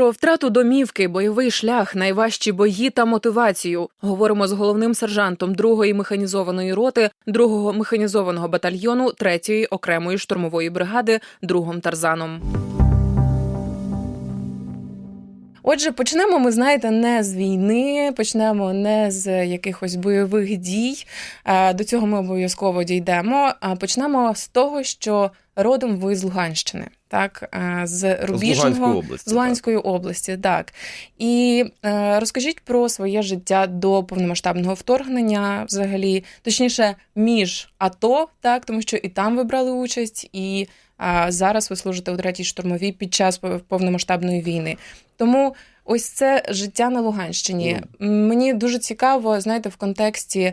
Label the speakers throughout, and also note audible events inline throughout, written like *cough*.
Speaker 1: Про втрату домівки, бойовий шлях, найважчі бої та мотивацію. Говоримо з головним сержантом 2-ї механізованої роти 2-го механізованого батальйону 3-ї окремої штурмової бригади другом Тарзаном. Отже, почнемо ми, знаєте, не з війни, почнемо не з якихось бойових дій. Е, До цього ми обов'язково дійдемо. А почнемо з того, що родом ви з Луганщини, так е, з Рубіжного
Speaker 2: Луганської області,
Speaker 1: з Луганської області, так. І е, розкажіть про своє життя до повномасштабного вторгнення, взагалі, точніше, між АТО, так, тому що і там ви брали участь, і е, зараз ви служите у третій штурмовій під час повномасштабної війни. Тому ось це життя на Луганщині. Мені дуже цікаво, знаєте, в контексті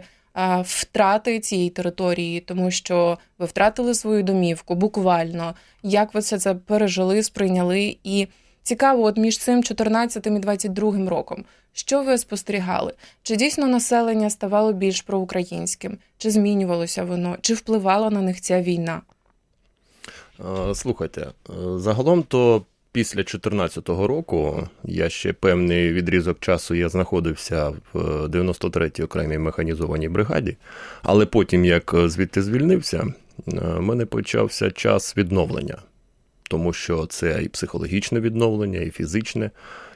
Speaker 1: втрати цієї території, тому що ви втратили свою домівку буквально. Як ви все це пережили, сприйняли? І цікаво, от між цим 14 і 22 роком, що ви спостерігали? Чи дійсно населення ставало більш проукраїнським? Чи змінювалося воно? Чи впливала на них ця війна?
Speaker 2: Е, Слухайте, е, загалом то після 2014 року я ще певний відрізок часу я знаходився в 93-й окремій механізованій бригаді, але потім, як звідти звільнився, е, в мене почався час відновлення, тому що це і психологічне відновлення, і фізичне,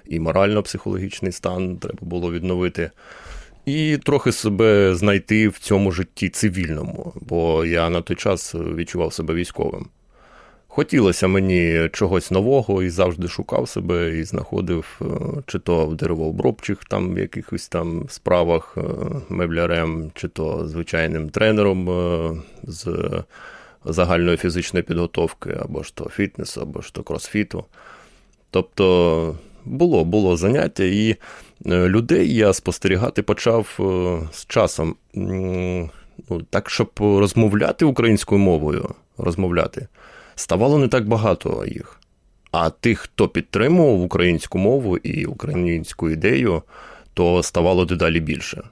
Speaker 2: і морально-психологічний стан треба було відновити. І трохи себе знайти в цьому житті цивільному, бо я на той час відчував себе військовим. Хотілося мені чогось нового і завжди шукав себе і знаходив е, чи то в деревообробчих там якихось там справах е, меблярем, чи то звичайним тренером е, з загальної фізичної підготовки, або ж то фітнесу, або ж то кросфіту. Тобто було, було заняття, і людей я спостерігати почав з часом. Ну, так, щоб розмовляти українською мовою, розмовляти, ставало не так багато їх. А тих, хто підтримував українську мову і українську ідею, то ставало дедалі більше.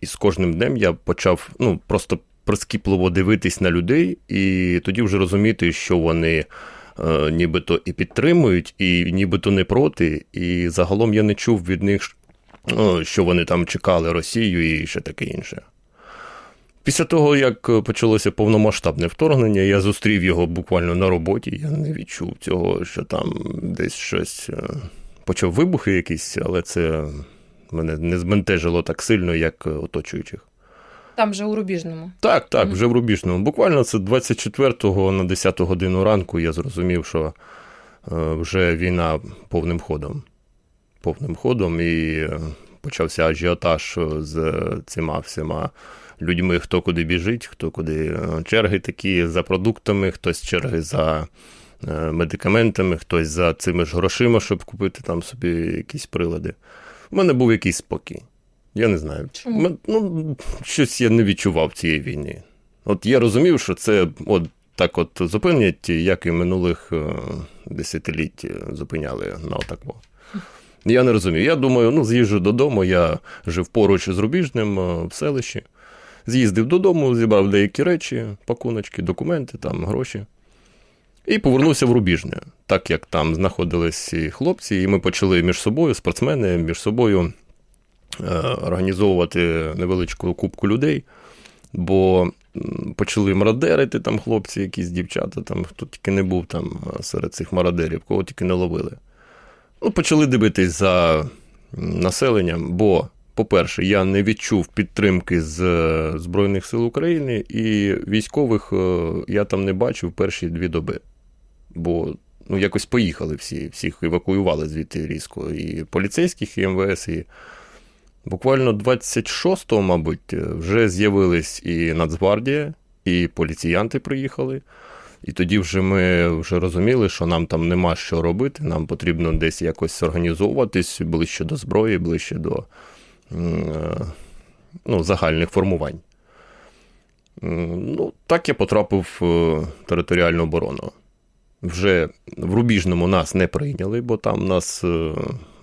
Speaker 2: І з кожним днем я почав ну, просто прискіпливо дивитись на людей, і тоді вже розуміти, що вони е, нібито і підтримують, і нібито не проти. І загалом я не чув від них, ну, що вони там чекали Росію і ще таке інше. Після того, як почалося повномасштабне вторгнення, я зустрів його буквально на роботі. Я не відчув цього, що там десь щось е, почав вибухи якісь, але це мене не збентежило так сильно, як оточуючих.
Speaker 1: Там же у Рубіжному.
Speaker 2: Так, так, вже в Рубіжному. Буквально це 24-го на 10 годину ранку я зрозумів, що е, вже війна повним ходом. Повним ходом, і е, почався ажіотаж е, з цими всіма людьми, хто куди біжить, хто куди е, черги такі за продуктами, хтось черги за е, медикаментами, хтось за цими ж грошима, щоб купити там собі якісь прилади. У мене був якийсь спокій. Я не знаю.
Speaker 1: Чому?
Speaker 2: Ну, щось я не відчував цієї війни. От я розумів, що це от так от зупинять, як і минулих е, десятиліть зупиняли на отаку. Я не розумів. Я думаю, ну, з'їжджу додому, я жив поруч з Рубіжним в селищі. З'їздив додому, зібрав деякі речі, пакуночки, документи, там, гроші. І повернувся в Рубіжне, так як там знаходились хлопці, і ми почали між собою, спортсмени, між собою е, організовувати невеличку кубку людей, бо почали мародерити там хлопці, якісь дівчата, там хто тільки не був там е, серед цих мародерів, кого тільки не ловили. Ну, почали дивитись за населенням, бо, по-перше, я не відчув підтримки з е, Збройних сил України, і військових е, я там не бачив перші дві доби. Бо ну, якось поїхали всі, всіх евакуювали звідти різко. І поліцейських, і МВС, і буквально 26-го, мабуть, вже з'явились і Нацгвардія, і поліціянти приїхали. І тоді вже ми вже розуміли, що нам там нема що робити, нам потрібно десь якось організовуватись ближче до зброї, ближче до ну, загальних формувань. Ну, так я потрапив в е, територіальну оборону. вже в Рубіжному нас не прийняли, бо там нас е,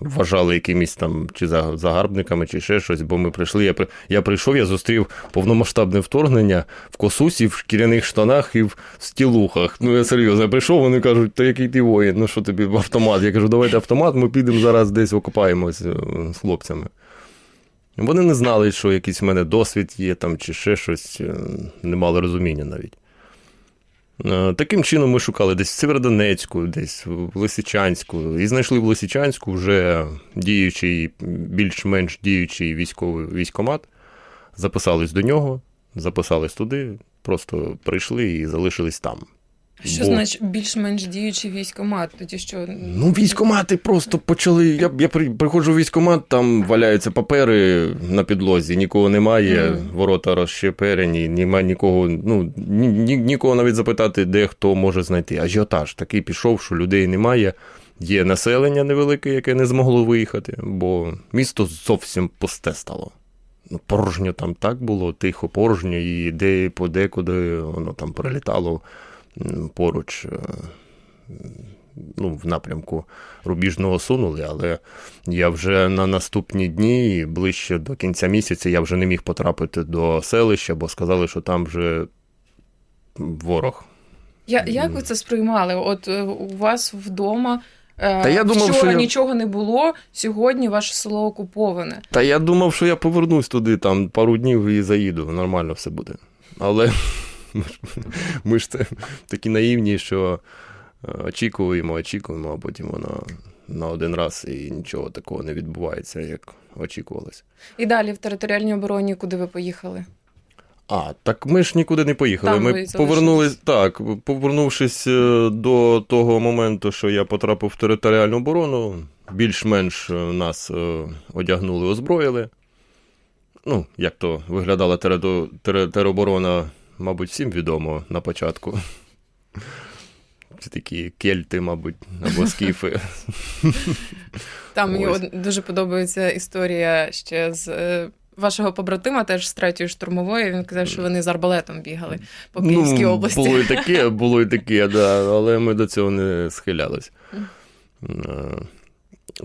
Speaker 2: вважали якимись там чи загарбниками, чи ще щось. Бо ми прийшли. Я, я прийшов, я зустрів повномасштабне вторгнення в косусі, в шкіряних штанах і в стілухах. Ну я серйозно прийшов, вони кажуть, та який ти воїн, ну що тобі автомат? Я кажу, давайте автомат, ми підемо зараз десь окопаємось е, з хлопцями. Вони не знали, що якийсь в мене досвід є там, чи ще щось, е, не мали розуміння навіть. Е, Таким чином ми шукали десь в Северодонецьку, десь в Лисичанську, і знайшли в Лисичанську вже діючий, більш-менш діючий військовий військомат. Записались до нього, записались туди, просто прийшли і залишились там.
Speaker 1: Що
Speaker 2: Бо-
Speaker 1: значить більш-менш діючий військомат? Тоді що
Speaker 2: Ну, військомати просто почали. Я, я приходжу в військомат, там валяються папери на підлозі, нікого немає,
Speaker 1: Мгм.
Speaker 2: ворота розщеперені, немає нікого. Ну, ні, ні, нікого навіть запитати, де хто може знайти. Ажіотаж такий пішов, що людей немає. Є населення невелике, яке не змогло виїхати, бо місто зовсім пусте стало. Ну, порожньо там так було, тихо, порожньо, і де подекуди воно там прилітало поруч. е, ну, в напрямку рубіжного сунули, але я вже на наступні дні, ближче до кінця місяця, я вже не міг потрапити до селища, бо сказали, що там вже ворог.
Speaker 1: Я, як ви це сприймали? От е, у вас вдома е,
Speaker 2: Та я думав,
Speaker 1: вчора
Speaker 2: що я-
Speaker 1: нічого не було, сьогодні ваше село окуповане.
Speaker 2: Та я думав, що я повернусь туди там пару днів і заїду, нормально все буде. Але ми ж, це такі наївні, що е, очікуємо, очікуємо, а потім воно на один раз і нічого такого не відбувається, як очікувалось.
Speaker 1: І далі в територіальній обороні, куди ви поїхали?
Speaker 2: А, так ми ж нікуди не поїхали.
Speaker 1: Там
Speaker 2: ми повернулись, так, повернувшись е, до того моменту, що я потрапив в територіальну оборону, більш-менш е, нас одягнули, озброїли. Ну, як то виглядала тероборона, мабуть, всім відомо на початку. Це такі кельти, мабуть, або *laughs* скіфи.
Speaker 1: Там мені дуже подобається історія ще з е, вашого побратима, теж з третьої штурмової. Він казав, що вони з арбалетом бігали по Київській
Speaker 2: ну,
Speaker 1: області.
Speaker 2: Було і *laughs* таке, було і таке, да, але ми до цього не схилялись. Е,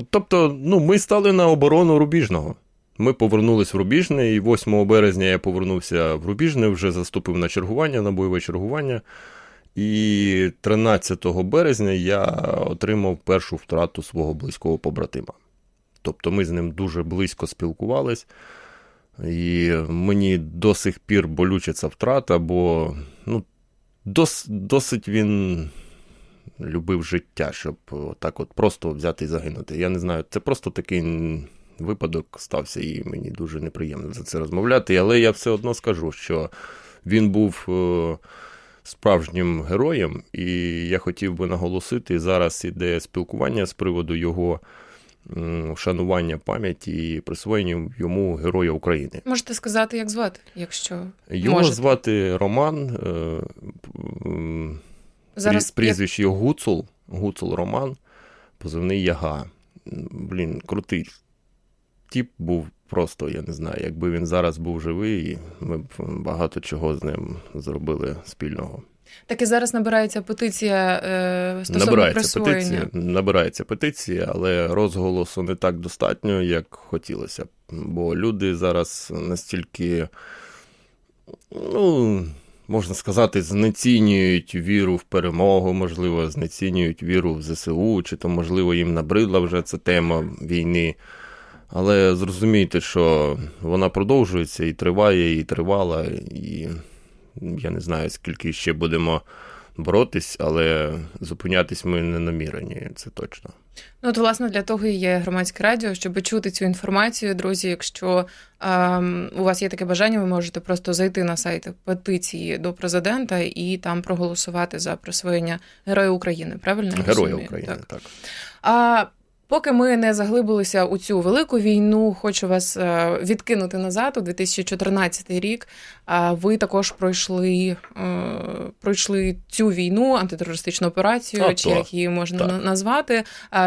Speaker 2: Тобто, ну, ми стали на оборону Рубіжного. Ми повернулись в Рубіжне, і 8 березня я повернувся в Рубіжне, вже заступив на чергування, на бойове чергування. І 13 березня я отримав першу втрату свого близького побратима. Тобто ми з ним дуже близько спілкувались. І мені до сих пір болюча ця втрата, бо ну, дос, досить він любив життя, щоб так от просто взяти і загинути. Я не знаю, це просто такий випадок стався, і мені дуже неприємно за це розмовляти. Але я все одно скажу, що він був е, справжнім героєм, і я хотів би наголосити, зараз іде спілкування з приводу його м, вшанування пам'яті і присвоєння йому Героя України.
Speaker 1: Можете сказати, як звати, якщо
Speaker 2: Його
Speaker 1: можете.
Speaker 2: звати Роман. е,
Speaker 1: Зараз
Speaker 2: Прізвище його Гуцул, Гуцул Роман, позивний Яга. Блін, крутий тіп був просто, я не знаю, якби він зараз був живий, ми б багато чого з ним зробили спільного.
Speaker 1: Так і зараз набирається петиція е, стосовно
Speaker 2: Набирається
Speaker 1: присвоєння.
Speaker 2: петиція, набирається петиція, але розголосу не так достатньо, як хотілося б. Бо люди зараз настільки, ну, можна сказати, знецінюють віру в перемогу, можливо, знецінюють віру в ЗСУ, чи то, можливо, їм набридла вже ця тема війни. Але зрозумійте, що вона продовжується і триває, і тривала, і я не знаю, скільки ще будемо боротись, але зупинятись ми не намірені, це точно.
Speaker 1: Ну, от, власне, для того і є громадське радіо, щоб чути цю інформацію, друзі. Якщо ем, у вас є таке бажання, ви можете просто зайти на сайт петиції до президента і там проголосувати за присвоєння Героя України. Правильно? я
Speaker 2: Герої
Speaker 1: розумію?
Speaker 2: України,
Speaker 1: Так.
Speaker 2: так.
Speaker 1: А Поки ми не заглибилися у цю велику війну, хочу вас е, відкинути назад у 2014 рік. А ви також пройшли, е, пройшли цю війну, антитерористичну операцію,
Speaker 2: А,
Speaker 1: чи
Speaker 2: то.
Speaker 1: як її можна
Speaker 2: Так.
Speaker 1: назвати.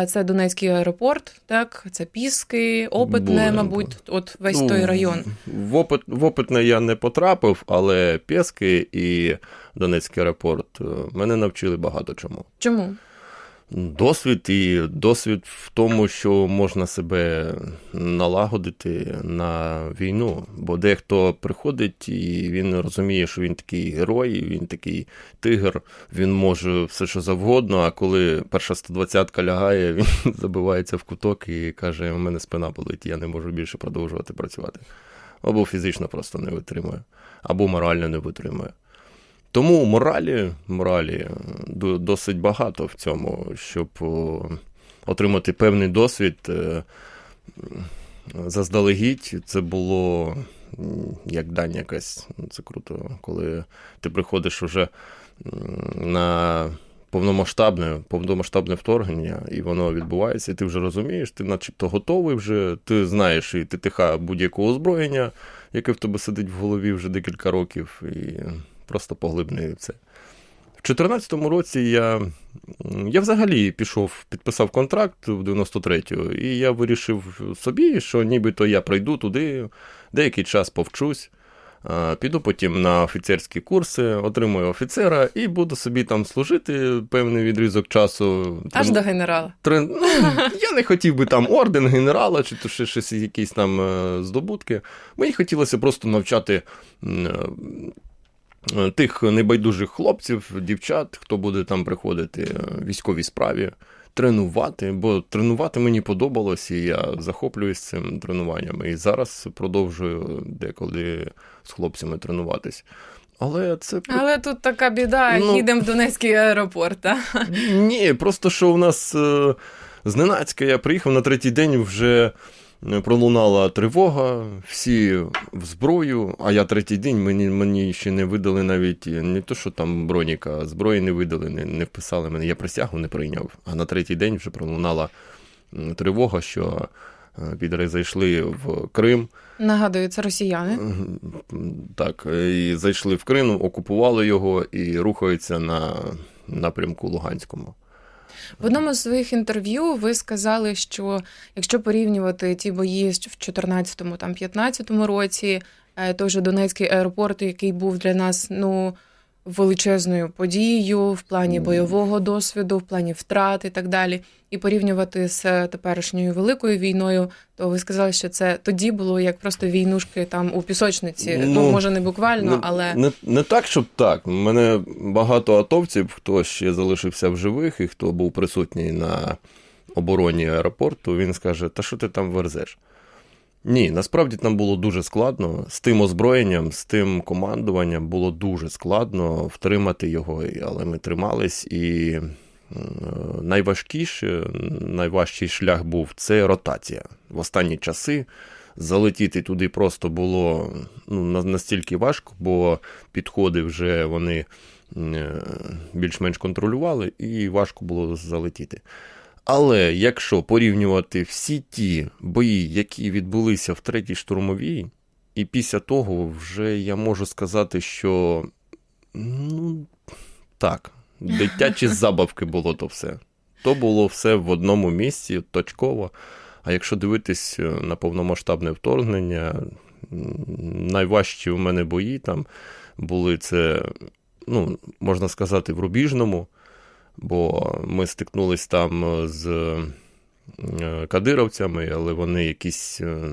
Speaker 1: Це Донецький аеропорт, так, це Піски, Опитне,
Speaker 2: Були,
Speaker 1: мабуть, от весь
Speaker 2: Ну,
Speaker 1: той район.
Speaker 2: В, опит, в опитне я не потрапив, але Пєски і Донецький аеропорт е, мене навчили багато чому.
Speaker 1: Чому?
Speaker 2: Досвід і досвід в тому, що можна себе налагодити на війну. Бо дехто приходить і він розуміє, що він такий герой, він такий тигр, він може все що завгодно. А коли перша 120-ка лягає, *laughs* він забивається в куток і каже: у мене спина болить, я не можу більше продовжувати працювати. Або фізично просто не витримує, або морально не витримує. Тому моралі, моралі е, досить багато в цьому, щоб отримати певний досвід. е, Заздалегідь це було як дань якась. Ну, Це круто, коли ти приходиш уже на повномасштабне, повномасштабне вторгнення, і воно відбувається, і ти вже розумієш, ти начебто готовий вже, ти знаєш і ти тиха будь-якого озброєння, яке в тебе сидить в голові вже декілька років, і просто поглибний в це. В 2014 році я, я взагалі пішов, підписав контракт в 93-го, і я вирішив собі, що нібито я прийду туди, деякий час повчусь, піду потім на офіцерські курси, отримую офіцера і буду собі там служити певний відрізок часу.
Speaker 1: Аж
Speaker 2: Трен-
Speaker 1: до генерала.
Speaker 2: Трен... *laughs* Ну, я не хотів би там орден генерала, чи то ще щось, якісь там е, здобутки. Мені хотілося просто навчати е, тих небайдужих хлопців, дівчат, хто буде там приходити е, в військовій справі, тренувати, бо тренувати мені подобалось, і я захоплююсь цим тренуванням. І зараз продовжую деколи з хлопцями тренуватись. Але це
Speaker 1: Але тут така біда,
Speaker 2: Ну.
Speaker 1: їдемо в Донецький аеропорт. Та?
Speaker 2: ні, просто що у нас е, зненацька я приїхав на третій день вже. Е, Пролунала тривога, всі в зброю, а я третій день мені, мені ще не видали навіть е, не то, що там броніка, зброї не видали, не, не вписали мене. Я присягу не прийняв. А на третій день вже пролунала тривога, що е, підари зайшли в Крим.
Speaker 1: Нагадую, це росіяни.
Speaker 2: Так, і зайшли в Крим, окупували його і рухаються на напрямку Луганському.
Speaker 1: В одному з своїх інтерв'ю ви сказали, що якщо порівнювати ті бої в 14-му, там 15-му році, е, той же Донецький аеропорт, який був для нас ну величезною подією в плані бойового досвіду, в плані втрат і так далі, і порівнювати з теперішньою великою війною, то ви сказали, що це тоді було як просто війнушки там у пісочниці. Ну,
Speaker 2: Ну,
Speaker 1: може не буквально,
Speaker 2: не,
Speaker 1: але
Speaker 2: не, не так, щоб так. У мене багато атовців, хто ще залишився в живих і хто був присутній на обороні аеропорту, він скаже: Та що ти там верзеш? Ні, насправді там було дуже складно. З тим озброєнням, з тим командуванням було дуже складно втримати його, але ми тримались. І е, найважкіше, найважчий шлях був це ротація. В останні часи залетіти туди просто було ну, настільки важко, бо підходи вже вони е, більш-менш контролювали, і важко було залетіти. Але якщо порівнювати всі ті бої, які відбулися в третій штурмовій, і після того вже я можу сказати, що ну так, дитячі *laughs* забавки було то все. То було все в одному місці, точково. А якщо дивитись е, на повномасштабне вторгнення, найважчі у мене бої там були це, ну, можна сказати, в Рубіжному, бо ми стикнулись там е, з е, кадировцями, але вони якісь. е,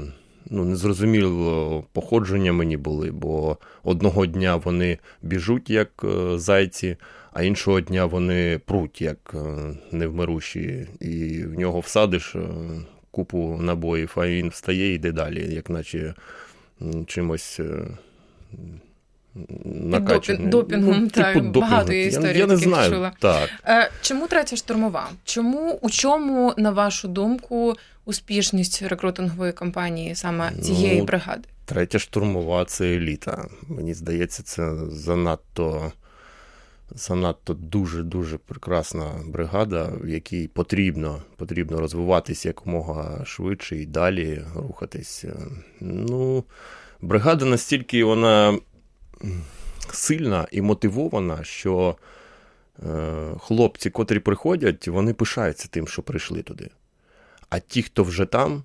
Speaker 2: Ну, незрозуміло походження мені були, бо одного дня вони біжуть як зайці, а іншого дня вони пруть як невмирущі, і в нього всадиш купу набоїв, а він встає і йде далі, як наче чимось. Накачаний.
Speaker 1: допінгом, так,
Speaker 2: допінгу.
Speaker 1: багато є історій
Speaker 2: Я не
Speaker 1: таких
Speaker 2: знаю.
Speaker 1: чула.
Speaker 2: Так.
Speaker 1: Е, Чому третя штурмова? Чому у чому, на вашу думку, успішність рекрутингової кампанії саме цієї
Speaker 2: Ну,
Speaker 1: бригади?
Speaker 2: Третя штурмова це еліта. Мені здається, це занадто занадто дуже-дуже прекрасна бригада, в якій потрібно, потрібно розвиватися якомога швидше і далі рухатись. Е, Ну, бригада настільки вона сильна і мотивована, що е, хлопці, котрі приходять, вони пишаються тим, що прийшли туди. А ті, хто вже там,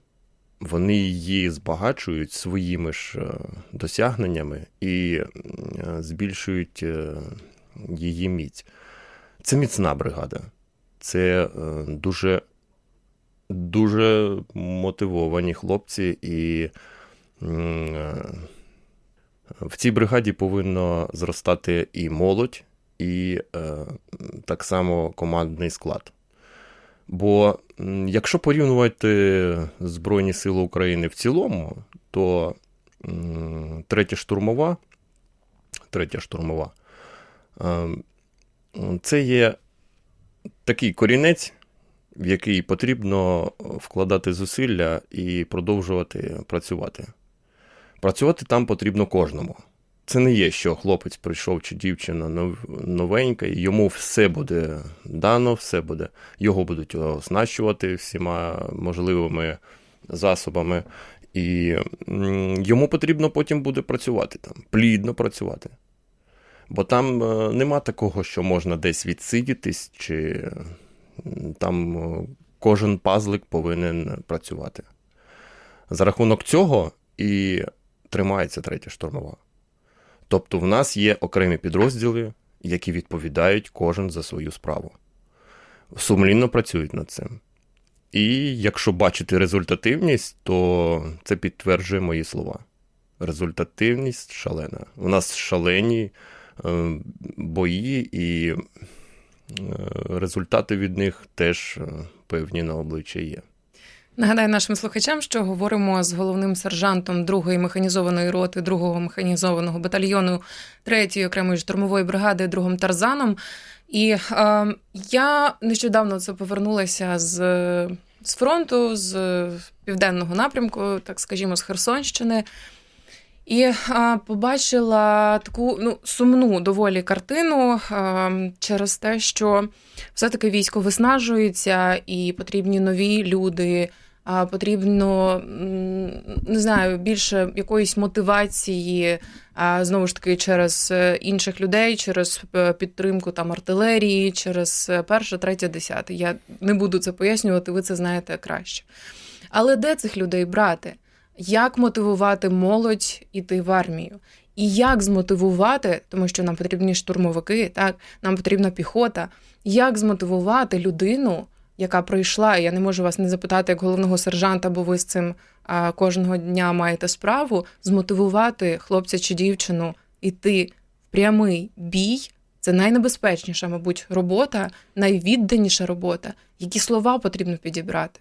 Speaker 2: вони її збагачують своїми ж е, досягненнями і е, збільшують її міць. Це міцна бригада. Це дуже, дуже мотивовані хлопці, і в цій бригаді повинно зростати і молодь, і е, так само командний склад. Бо якщо порівнювати Збройні Сили України в цілому, то третя штурмова, третя штурмова, е, це є такий корінець, в який потрібно вкладати зусилля і продовжувати працювати. Працювати там потрібно кожному. Це не є, що хлопець прийшов чи дівчина новенька, і йому все буде дано, все буде. Його будуть оснащувати всіма можливими засобами. І йому потрібно потім буде працювати там, плідно працювати. Бо там е, нема такого, що можна десь відсидітись, чи там е, кожен пазлик повинен працювати. За рахунок цього і тримається третя штурмова. Тобто в нас є окремі підрозділи, які відповідають кожен за свою справу. Сумлінно працюють над цим. І якщо бачити результативність, то це підтверджує мої слова. Результативність шалена. У нас шалені е, бої, і е, результати від них теж е, певні на обличчя є.
Speaker 1: Нагадаю нашим слухачам, що говоримо з головним сержантом 2-ї механізованої роти 2-го механізованого батальйону 3-ї окремої штурмової бригади другом Тарзаном. І е, я нещодавно це повернулася з, з фронту, з південного напрямку, так скажімо, з Херсонщини. І е, побачила таку ну, сумну доволі картину е, через те, що все-таки військо виснажується і потрібні нові люди, потрібно не знаю, більше якоїсь мотивації, знову ж таки, через е, інших людей, через е, підтримку там артилерії, через е, перше, третє, десяте. Я не буду це пояснювати, ви це знаєте краще. Але де цих людей брати? Як мотивувати молодь іти в армію? І як змотивувати, тому що нам потрібні штурмовики, так нам потрібна піхота. Як змотивувати людину, яка пройшла? Я не можу вас не запитати як головного сержанта, бо ви з цим кожного дня маєте справу. Змотивувати хлопця чи дівчину іти в прямий бій. Це найнебезпечніша, мабуть, робота, найвідданіша робота. Які слова потрібно підібрати?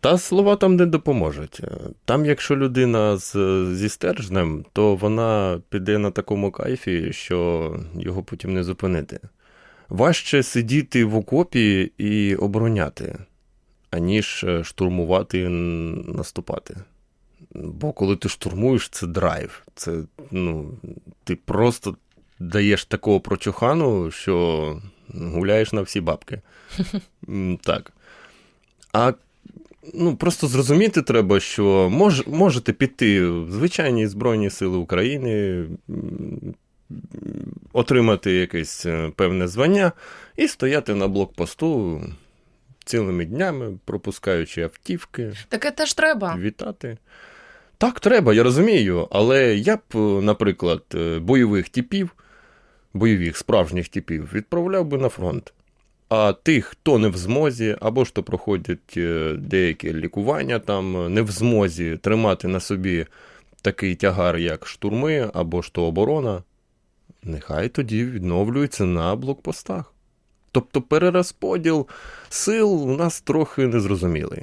Speaker 2: Та слова там не допоможуть. Там, якщо людина з, зі стержнем, то вона піде на такому кайфі, що його потім не зупинити. Важче сидіти в окопі і обороняти, аніж е, штурмувати і наступати. Бо коли ти штурмуєш, це драйв. Це, ну, ти просто даєш такого прочухану, що гуляєш на всі бабки. *laughs* Так. А ну, просто зрозуміти треба, що мож, можете піти в звичайні Збройні Сили України, отримати якесь е, певне звання і стояти на блокпосту цілими днями, пропускаючи автівки,
Speaker 1: Таке теж треба.
Speaker 2: вітати. Так, треба, я розумію, але я б, е, наприклад, е, бойових типів, бойових справжніх типів, відправляв би на фронт. А тих, хто не в змозі, або ж то проходять деякі лікування, там не в змозі тримати на собі такий тягар, як штурми, або ж то оборона, нехай тоді відновлюються на блокпостах. Тобто перерозподіл сил у нас трохи незрозумілий.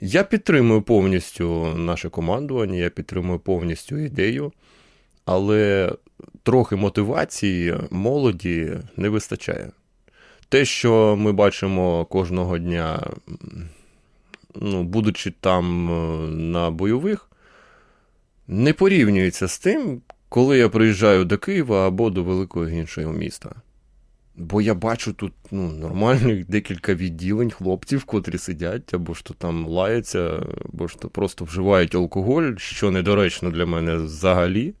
Speaker 2: Я підтримую повністю наше командування, я підтримую повністю ідею, але трохи мотивації молоді не вистачає. Те, що ми бачимо кожного дня, ну, будучи там е, на бойових, не порівнюється з тим, коли я приїжджаю до Києва або до великого іншого міста. Бо я бачу тут ну, нормальних декілька відділень хлопців, котрі сидять, або ж то там лаються, або ж то просто вживають алкоголь, що недоречно для мене взагалі.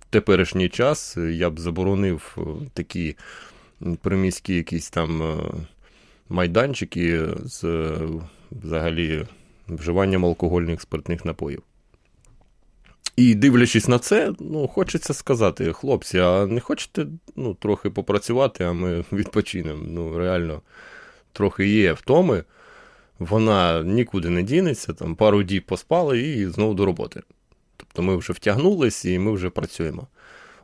Speaker 2: В теперішній час я б заборонив е, такі приміські якісь там е, майданчики з е, взагалі вживанням алкогольних спиртних напоїв. І дивлячись на це, ну, хочеться сказати, хлопці, а не хочете ну, трохи попрацювати, а ми *laughs* відпочинемо. Ну, реально, трохи є втоми. Вона нікуди не дінеться, там пару діб поспали і знову до роботи. Тобто ми вже втягнулись і ми вже працюємо.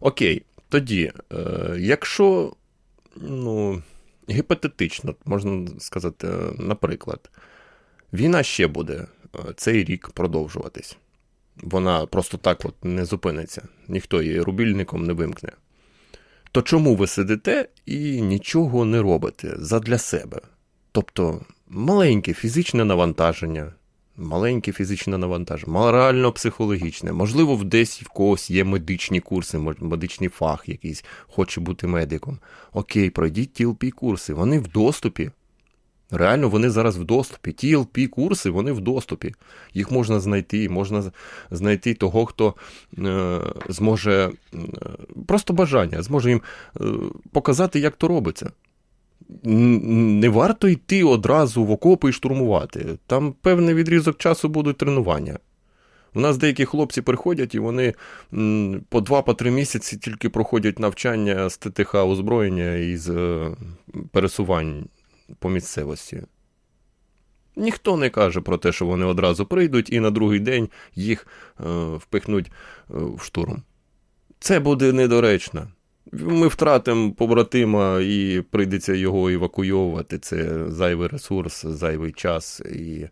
Speaker 2: Окей, тоді, е, якщо ну, гіпотетично, можна сказати, наприклад, війна ще буде е, цей рік продовжуватись. Вона просто так от не зупиниться, ніхто її рубільником не вимкне. То чому ви сидите і нічого не робите задля себе? Тобто маленьке фізичне навантаження, маленьке фізичне навантаження, морально-психологічне, можливо, десь в когось є медичні курси, медичний фах якийсь, хоче бути медиком. Окей, пройдіть ТЛП курси, вони в доступі. Реально, вони зараз в доступі. ТЛП курси, вони в доступі. Їх можна знайти, можна знайти того, хто е, зможе е, просто бажання, зможе їм е, показати, як то робиться. Не варто йти одразу в окопи і штурмувати. Там певний відрізок часу будуть тренування. У нас деякі хлопці приходять і вони по два-по три місяці тільки проходять навчання з ТТХ озброєння і з е, пересувань по місцевості. Ніхто не каже про те, що вони одразу прийдуть і на другий день їх е, впихнуть е, в штурм. Це буде недоречно. Ми втратимо побратима і прийдеться його евакуйовувати. Це зайвий ресурс, зайвий час, і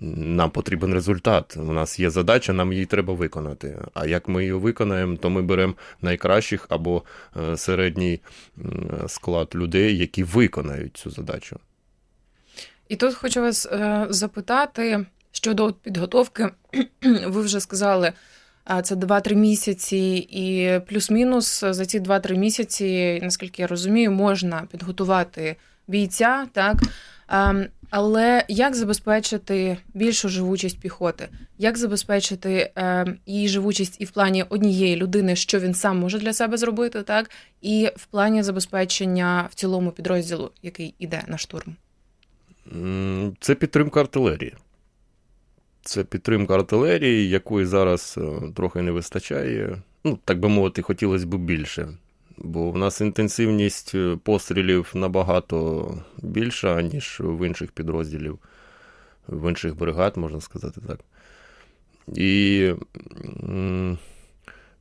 Speaker 2: нам потрібен результат. У нас є задача, нам її треба виконати. А як ми її виконаємо, то ми беремо найкращих або е, середній склад людей, які виконають цю задачу.
Speaker 1: І тут хочу вас е, запитати щодо підготовки. *clears throat* Ви вже сказали, це 2-3 місяці, і плюс-мінус за ці 2-3 місяці, наскільки я розумію, можна підготувати бійця, так? Але як забезпечити більшу живучість піхоти? Як забезпечити ем, її живучість і в плані однієї людини, що він сам може для себе зробити, так? І в плані забезпечення в цілому підрозділу, який іде на штурм?
Speaker 2: Це підтримка артилерії. Це підтримка артилерії, якої зараз е, трохи не вистачає. Ну, так би мовити, хотілося б більше. Бо в нас інтенсивність е, пострілів набагато більша, ніж в інших підрозділів, в інших бригад, можна сказати так. І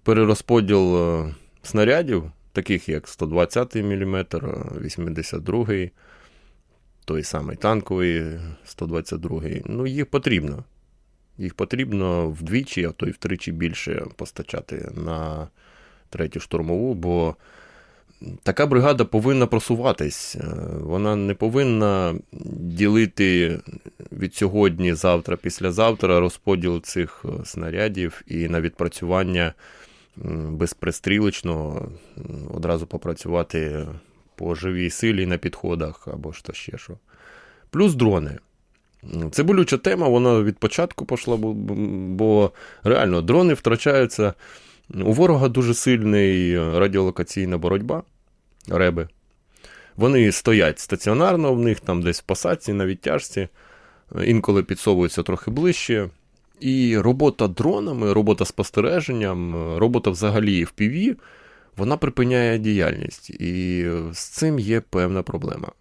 Speaker 2: перерозподіл е, снарядів, таких як 120 мм, 82 той самий танковий 122 ну їх потрібно. Їх потрібно вдвічі, а то й втричі більше постачати на третю штурмову, бо така бригада повинна просуватись. Е, Вона не повинна ділити від сьогодні, завтра, післязавтра розподіл цих е, снарядів і на відпрацювання м, безпристрілочно одразу попрацювати по живій силі на підходах або то ще що. Плюс дрони. Це болюча тема, вона від початку пішла, бо реально дрони втрачаються. У ворога дуже сильний радіолокаційна боротьба, реби. Вони стоять стаціонарно в них, там десь в посадці, на відтяжці, інколи підсовуються трохи ближче. І робота дронами, робота спостереженням, робота взагалі в PV, вона припиняє діяльність. І з цим є певна проблема.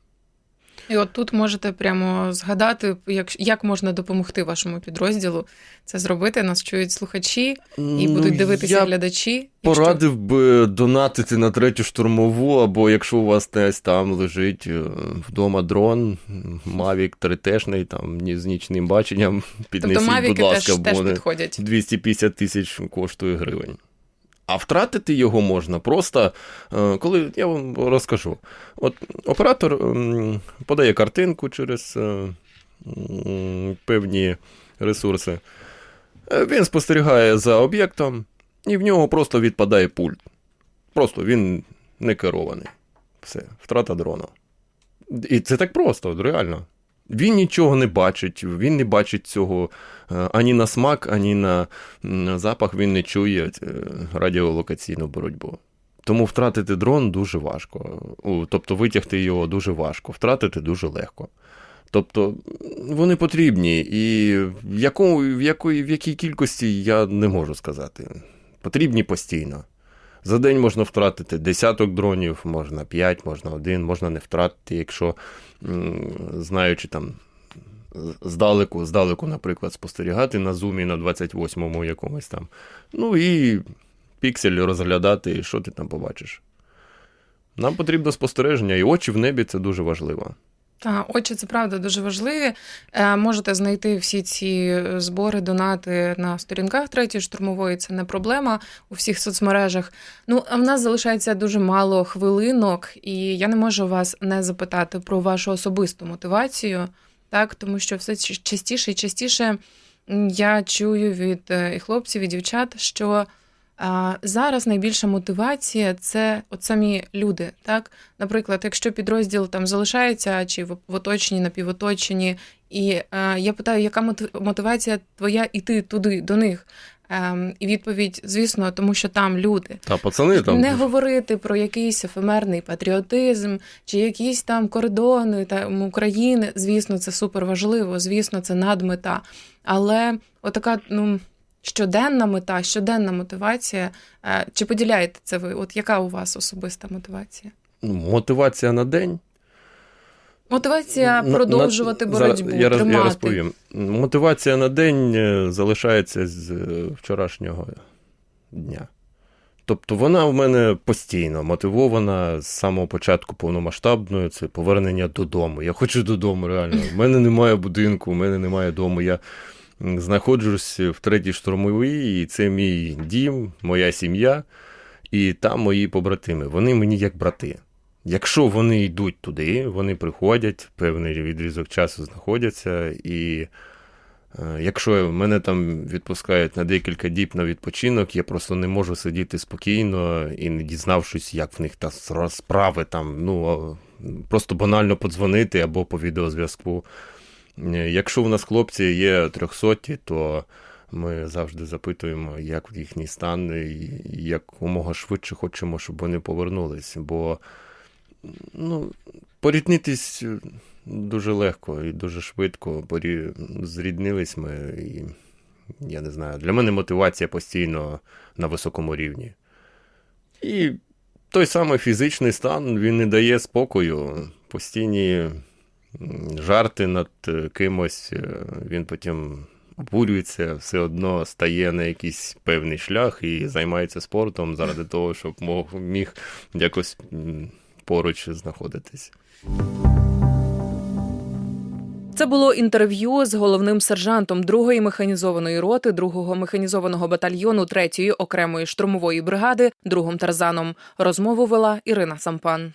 Speaker 1: І от тут можете прямо згадати, як, як можна допомогти вашому підрозділу це зробити. Нас чують слухачі і будуть дивитися
Speaker 2: Ну, я
Speaker 1: глядачі.
Speaker 2: Порадив би донатити на третю штурмову, або якщо у вас десь там лежить е, вдома дрон, Mavic 3T, там ні- з нічним баченням, піднесіть,
Speaker 1: Тобто
Speaker 2: будь ласка,
Speaker 1: теж,
Speaker 2: бо
Speaker 1: теж підходять.
Speaker 2: 250 тисяч коштує гривень. А втратити його можна просто, е, коли я вам розкажу. От оператор подає картинку через е, певні ресурси. Е, Він спостерігає за об'єктом, і в нього просто відпадає пульт. Просто він не керований. Все, втрата дрона. І це так просто, реально. Він нічого не бачить, він не бачить цього е, ані на смак, ані на запах, він не чує е, радіолокаційну боротьбу. Тому втратити дрон дуже важко. Тобто витягти його дуже важко, втратити дуже легко. Тобто вони потрібні, і в, якому, в, якої, в якій кількості я не можу сказати. Потрібні постійно. За день можна втратити десяток дронів, можна 5, можна один, можна не втратити, якщо знаючи там здалеку, здалеку, наприклад, спостерігати на зумі на 28-му якомусь там. Ну і піксель розглядати, що ти там побачиш. Нам потрібно спостереження, і очі в небі це дуже важливо.
Speaker 1: Та очі це правда дуже важливі. Е, можете знайти всі ці збори, донати на сторінках третьої штурмової. Це не проблема у всіх соцмережах. Ну а в нас залишається дуже мало хвилинок, і я не можу вас не запитати про вашу особисту мотивацію, так тому що все частіше і частіше я чую від е, і хлопців, і дівчат, що. А зараз найбільша мотивація це от самі люди. Так, наприклад, якщо підрозділ там залишається чи в оточенні, напівоточенні, і е, я питаю, яка мотивація твоя іти туди до них? Ем, і відповідь, звісно, тому що там люди.
Speaker 2: Та пацани там.
Speaker 1: Не говорити про якийсь ефемерний патріотизм чи якісь там кордони там, України. Звісно, це супер важливо, звісно, це надмета. Але отака, ну. Щоденна мета, щоденна мотивація. Е, Чи поділяєте це ви? От яка у вас особиста мотивація?
Speaker 2: ну, мотивація на день.
Speaker 1: Мотивація
Speaker 2: На-
Speaker 1: продовжувати
Speaker 2: на-
Speaker 1: боротьбу,
Speaker 2: я,
Speaker 1: тримати.
Speaker 2: я розповім. Мотивація на день е, залишається з е, вчорашнього дня. Тобто вона в мене постійно мотивована з самого початку повномасштабної, це повернення додому. Я хочу додому, реально. У мене немає будинку, у мене немає дому. Я знаходжусь в третій штурмовій, і це мій дім, моя сім'я, і там мої побратими. Вони мені як брати. Якщо вони йдуть туди, вони приходять, певний відрізок часу знаходяться, і е, якщо мене там відпускають на декілька діб на відпочинок, я просто не можу сидіти спокійно і не дізнавшись, як в них та справи там, ну просто банально подзвонити або по відеозв'язку. Е, Якщо у нас хлопці є трьохсоті, то ми завжди запитуємо, як їхній стан, і якомога швидше хочемо, щоб вони повернулись. Бо ну, поріднитись е, дуже легко і дуже швидко. Зріднились ми, і я не знаю. Для мене мотивація постійно на високому рівні. І той самий фізичний стан він не дає спокою. Постійні жарти над е, кимось, е, він потім обурюється, все одно стає на якийсь певний шлях і займається спортом заради того, щоб мог, міг якось поруч знаходитись.
Speaker 1: Це було інтерв'ю з головним сержантом 2-ї механізованої роти 2-го механізованого батальйону 3-ї окремої штурмової бригади другом Тарзаном. Розмову вела Ірина Сампан.